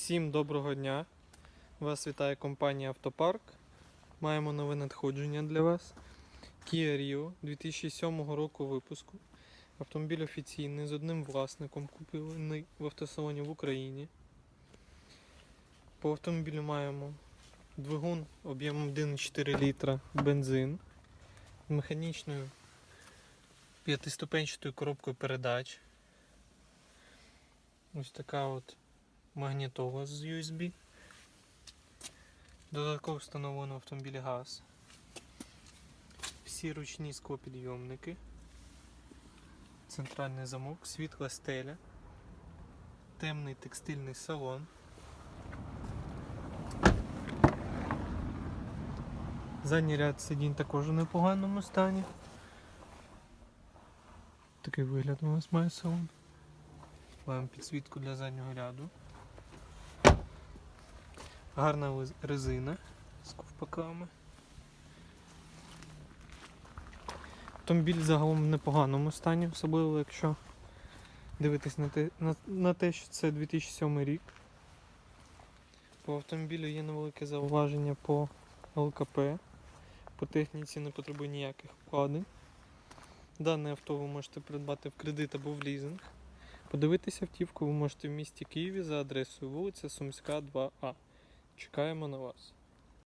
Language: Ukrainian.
Всім доброго дня! Вас вітає компанія Автопарк. Маємо нове надходження для вас. Kia Rio 2007 року випуску. Автомобіль офіційний з одним власником куплений в автосалоні в Україні. По автомобілю маємо двигун об'ємом 1,4 літра бензин з механічною п'ятиступенчатою коробкою передач. Ось така от магнітола з USB. Додатково встановлено в автомобілі газ. Всі ручні склопідйомники. Центральний замок, світла стеля, темний текстильний салон. Задній ряд сидінь також у непоганому стані. Такий вигляд у нас має салон. Маємо підсвітку для заднього ряду. Гарна резина з ковпаками. Автомобіль загалом в непоганому стані, особливо якщо дивитись на те, на, на те, що це 2007 рік. По автомобілю є невелике зауваження по ЛКП. По техніці не потребує ніяких вкладень. Дане авто ви можете придбати в кредит або в лізинг. Подивитися автівку ви можете в місті Києві за адресою вулиця Сумська, 2А. Чекаємо на вас.